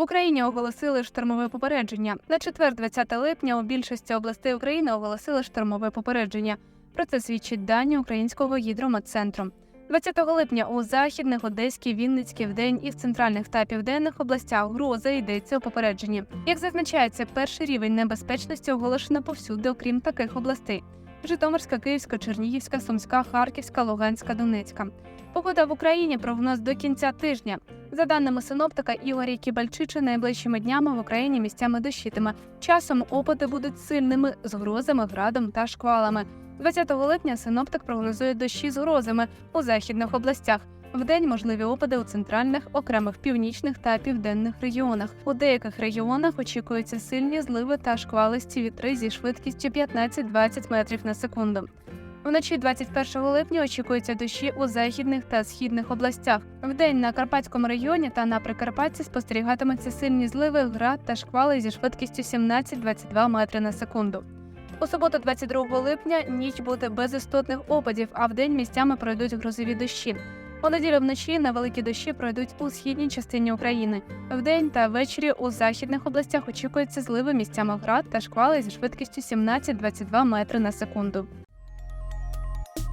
В Україні оголосили штормове попередження. На четвер, 20 липня, у більшості областей України оголосили штормове попередження. Про це свідчить дані українського гідрометцентру. 20 липня у західних, одеській, Вінницькій, вдень і в центральних та південних областях гроза йдеться у попередженні. Як зазначається, перший рівень небезпечності оголошено повсюди, окрім таких областей: Житомирська, Київська, Чернігівська, Сумська, Харківська, Луганська, Донецька. Погода в Україні прогноз до кінця тижня. За даними синоптика Ігоря Кібальчича, найближчими днями в Україні місцями дощитиме. Часом опади будуть сильними з грозами, градом та шквалами. 20 липня синоптик прогнозує дощі з грозами у західних областях. Вдень можливі опади у центральних, окремих північних та південних регіонах. У деяких регіонах очікуються сильні зливи та шквалисті вітри зі швидкістю 15-20 метрів на секунду. Вночі 21 липня очікуються дощі у західних та східних областях. Вдень на Карпатському регіоні та на Прикарпатті спостерігатимуться сильні зливи, град та шквали зі швидкістю 17-22 метри на секунду. У суботу, 22 липня, ніч буде без істотних опадів, а вдень місцями пройдуть грозові дощі. У неділю вночі невеликі дощі пройдуть у східній частині України. Вдень та ввечері у західних областях очікуються зливи місцями град та шквали зі швидкістю 17-22 метри на секунду.